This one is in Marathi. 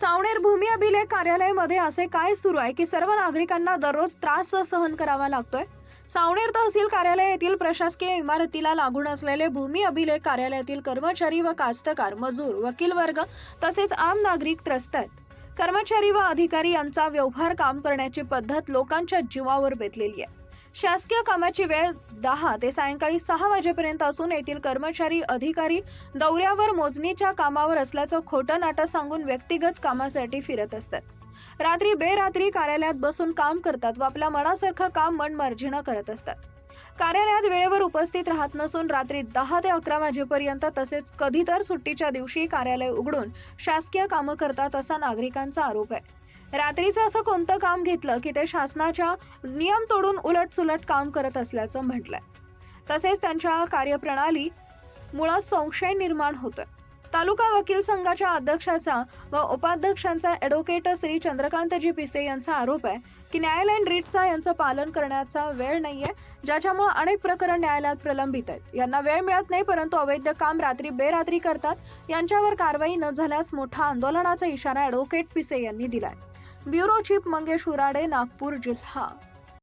सावणेर भूमी अभिलेख कार्यालयामध्ये असे काय सुरू आहे की सर्व नागरिकांना दररोज त्रास सहन करावा लागतोय? सावणेर तहसील कार्यालय येथील प्रशासकीय इमारतीला लागून असलेले भूमी अभिलेख कार्यालयातील कर्मचारी व कास्तकार मजूर वकील वर्ग तसेच आम नागरिक त्रस्त आहेत. कर्मचारी व अधिकारी यांचा व्यवहार काम करण्याची पद्धत लोकांच्या जीवावर बेतलेली आहे. शासकीय कामाची वेळ दहा ते सायंकाळी सहा वाजेपर्यंत असून येथील कर्मचारी अधिकारी दौऱ्यावर मोजणीच्या कामावर असल्याचं खोटं नाटं सांगून व्यक्तिगत कामासाठी फिरत असतात. रात्री बेरात्री कार्यालयात बसून काम करतात व आपल्या मनासारखं काम मनमर्जीनं करत असतात. कार्यालयात वेळेवर उपस्थित राहत नसून रात्री दहा ते अकरा वाजेपर्यंत तसेच कधी तर सुट्टीच्या दिवशी कार्यालय उघडून शासकीय कामं करतात असा नागरिकांचा आरोप आहे. रात्रीचं असं कोणतं काम घेतलं की ते शासनाच्या नियम तोडून उलट सुलट काम करत असल्याचं म्हटलंय. तसेच त्यांच्या कार्यप्रणाली मुळात संशय निर्माण होतोय. तालुका वकील संघाच्या अध्यक्षाचा व उपाध्यक्षांचा ॲडव्होकेट श्री चंद्रकांतजी पिसे यांचा आरोप आहे की न्यायालयीन रिटचा यांचं पालन करण्याचा वेळ नाही आहे ज्याच्यामुळे अनेक प्रकरण न्यायालयात प्रलंबित आहेत. यांना वेळ मिळत नाही परंतु अवैध काम रात्री बेरात्री करतात. यांच्यावर कारवाई न झाल्यास मोठा आंदोलनाचा इशारा ॲडव्होकेट पिसे यांनी दिलाय. ब्युरो चीफ मंगेश उराडे नागपूर जिल्हा.